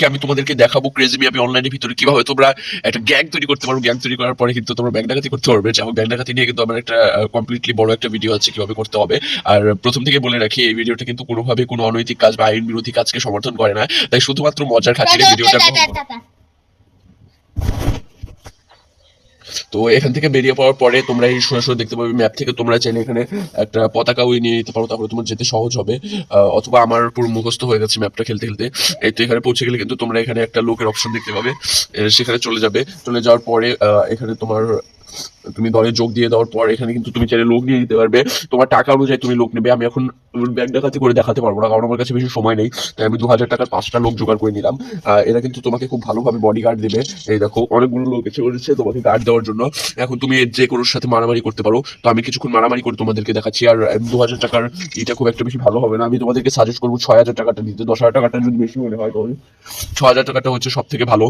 আজকে আমি তোমাদেরকে দেখাবো ক্রেজি আমি অনলাইনের ভিতরে কীভাবে তোমরা একটা গ্যাং তৈরি করতে পারো। গ্যাং তৈরি করার পরে কিন্তু তোমরা ব্যাংক ডাকাতি করতে পারবে। যেমন ব্যাংক ডাকাতি নিয়ে কিন্তু আমার একটা কমপ্লিটলি বড় একটা ভিডিও আছে কীভাবে করতে হবে। আর প্রথম থেকে বলে রাখি এই ভিডিওটা কিন্তু কোনোভাবে কোনো অনৈতিক কাজ বা আইন বিরোধী কাজকে সমর্থন করে না। তাই শুধুমাত্র মজার খাতিরে ভিডিওটা গ্রহণ করো। তো এখান থেকে বেরিয়ে পড়ার পরে তোমরা এই সরাসরি দেখতে পাবে ম্যাপ থেকে তোমরা চাইলে এখানে একটা পতাকা ওই নিয়ে নিতে পারো তারপরে তোমার যেতে সহজ হবে। অথবা আমার পুরো মুখস্থ হয়ে গেছে ম্যাপটা খেলতে খেলতে। এই তো এখানে পৌঁছে গেলে কিন্তু তোমরা এখানে একটা লোকের অপশন দেখতে পাবে। সেখানে চলে যাবে। চলে যাওয়ার পরে এখানে তোমার তুমি দলে যোগ দিয়ে দেওয়ার পর এখানে কিন্তু তুমি চাইলে লোক নিয়ে নিতে পারবে। তোমার টাকা অনুযায়ী তুমি লোক নেবে, আমি এখন ব্যাংক ডাকাতি করে দেখাতে পারব না, কারণ আমার কাছে বেশি সময় নেই, তাই আমি দু হাজার টাকার পাঁচটা লোক জোগাড় করে নিলাম। এরা কিন্তু তোমাকে খুব ভালোভাবে বডি গার্ড দেবে। এই দেখো, অনেকগুলো লোক এসে করেছে তোমাকে গার্ড দেওয়ার জন্য। এখন তুমি যে কোনো সাথে মারামারি করতে পারো। তো আমি কিছুক্ষণ মারামারি করে তোমাদেরকে দেখাচ্ছি, আর দু হাজার টাকার এটা খুব একটা বেশি ভালো হবে না। আমি তোমাদেরকে সাজেস্ট করব, ছয় হাজার টাকাটা নিতে দশ হাজার টাকাটা যদি বেশি মনে হয় তাহলে। ছ হাজার টাকাটা হচ্ছে সব থেকে ভালো।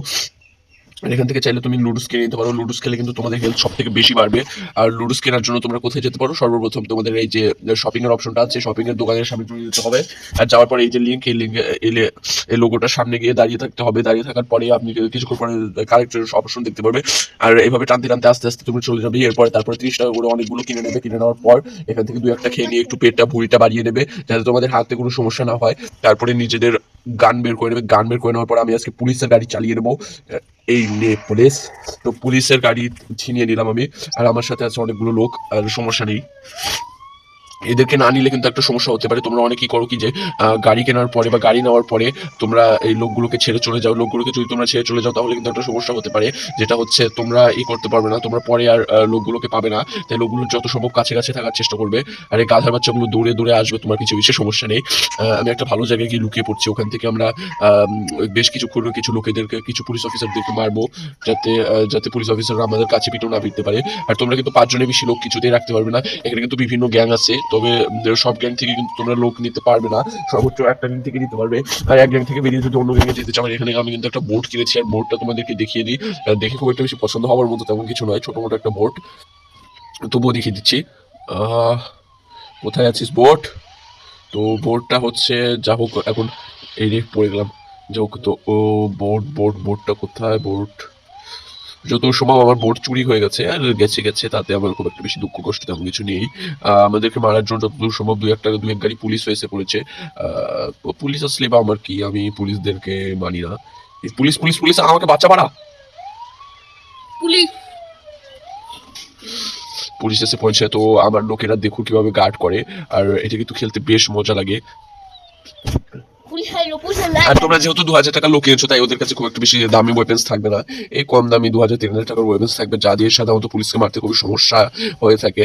আর এখান থেকে চাইলে তুমি লুডুস কিনে নিতে পারো। লুডুস খেলে কিন্তু তোমাদের হেলথ সব থেকে বেশি বাড়বে। আর লুডুস কেনার জন্য তোমরা কোথায় যেতে পারো? সর্বপ্রথম তোমাদের এই যে শপিং এর অপশনটা আছে শপিং এর দোকানের সামনে চলে যেতে হবে। আর যাওয়ার পরে এই যে লিঙ্ক এই লিঙ্ক এলে, এই লোগোটার সামনে গিয়ে দাঁড়িয়ে থাকতে হবে। দাঁড়িয়ে থাকার পরে আপনি কিছুক্ষণ পরে কারেক্টের অপশন দেখতে পারবে। আর এইভাবে টানতে টানতে আস্তে আস্তে তুমি চলে যাবে। এরপর তারপরে তিরিশ টাকা করে অনেকগুলো কিনে নেবে। কিনে নেওয়ার পর এখান থেকে দু একটা খেয়ে নিয়ে একটু পেটটা ভুঁড়িটা বাড়িয়ে নেবে, যাতে তোমাদের হাতে কোনো সমস্যা না হয়। তারপরে নিজেদের গান বের করে নেবে, গান বের করে নেওয়ার পর আমি আজকে পুলিশের গাড়ি চালিয়ে নেব। এই নে পুলিশ। তো পুলিশের গাড়ি ছিনিয়ে নিলাম আমি। আর আমার সাথে আছে অনেকগুলো লোক, আর সমস্যা নেই। এদেরকে না নিলে কিন্তু একটা সমস্যা হতে পারে। তোমরা অনেকেই করো কি যে গাড়ি কেনার পরে বা গাড়ি নেওয়ার পরে তোমরা এই লোকগুলোকে ছেড়ে চলে যাও। লোকগুলোকে যদি তোমরা ছেড়ে চলে যাও তাহলে কিন্তু একটা সমস্যা হতে পারে যেটা হচ্ছে তোমরা ই করতে পারবে না। তোমরা পরে আর লোকগুলোকে পাবে না। তাই লোকগুলো যত সম্ভব কাছে কাছে থাকার চেষ্টা করবে। আর এই গাধার বাচ্চাগুলো দূরে দূরে আসবে তোমার কিছু বিশেষ সমস্যা নেই। আমি একটা ভালো জায়গায় গিয়ে লুকিয়ে পড়ছি। ওখান থেকে আমরা আম, বেশ কিছুক্ষণ কিছু লোকেদেরকে কিছু পুলিশ অফিসারদেরকে মারবো যাতে যাতে পুলিশ অফিসাররা আমাদের কাছে পিটো না ফিরতে পারে। আর তোমরা কিন্তু পাঁচজনের বেশি লোক কিছুতেই রাখতে পারবে না। এখানে কিন্তু বিভিন্ন গ্যাং আছে। তবে সব গ্যাং থেকে কিন্তু তোমরা লোক নিতে পারবে না। সর্বোচ্চ একটা গ্যাং থেকে নিতে পারবে। আর এক গ্যাং থেকে বেরিয়ে যদি অন্য গ্যাংয়ে যেতে চাও, এখানে আমি কিন্তু একটা বোট কিনেছি। আর বোটটা তোমাদেরকে দেখিয়ে দিই। দেখে খুব একটা বেশি পছন্দ হওয়ার মতো তেমন কিছু নয়। ছোটো মোটো একটা বোট তবুও দেখিয়ে দিচ্ছি। কোথায় আছিস বোট তো বোর্ডটা হচ্ছে, যা হোক, এখন এই পড়ে গেলাম। যা হোক তো, ও বোর্ড বোর্ড বোর্ডটা কোথায় বোর্ড যত সময় আমার বোর্ড চুরি হয়ে গেছে আর গেছে গেছে তাতে আমার খুব একটা বেশি দুঃখ কষ্ট তেমন কিছু নেই। আমাদেরকে মারার জন্য যতদূর সম্ভব দুই একটা দু এক গাড়ি পুলিশ এসে পড়েছে। আহ, পুলিশ আসলে বা আমার কি? আমি পুলিশদেরকে মানি না। পুলিশ পুলিশ পুলিশ আমাকে বাচ্চা মারা পুলিশ। পুলিশ এসে পৌঁছে তো আমার লোকেরা দেখো কীভাবে গার্ড করে। আর এটা কিন্তু খেলতে বেশ মজা লাগে। আর তোমরা যেহেতু দু হাজার টাকা তাই ওদের কাছে খুব একটা বেশি দামি ওয়েপেন্স থাকবে না। এই কম দামি দু হাজার তিন হাজার টাকার ওয়েপেন্স থাকবে, যা দিয়ে সাধারণত পুলিশকে মারতে খুবই সমস্যা হয়ে থাকে।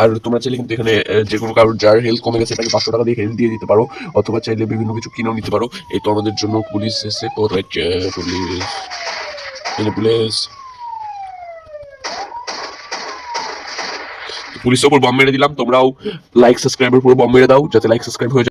আর তোমরা চাইলে কিন্তু এখানে যে কোনো কারোর যার কমে গেছে, তাকে পাঁচশো টাকা দিয়ে দিয়ে দিতে পারো, অথবা চাইলে বিভিন্ন কিছু কিনেও নিতে পারো। এই তো আমাদের জন্য পুলিশ এসে পুলিশ। পুলিশ। পুলিশের উপর বম মেরে দিলাম, তোমরাও লাইক সাবস্ক্রাইবের উপর বম মেরে দাও, যাতে লাইক সাবস্ক্রাইব হয়ে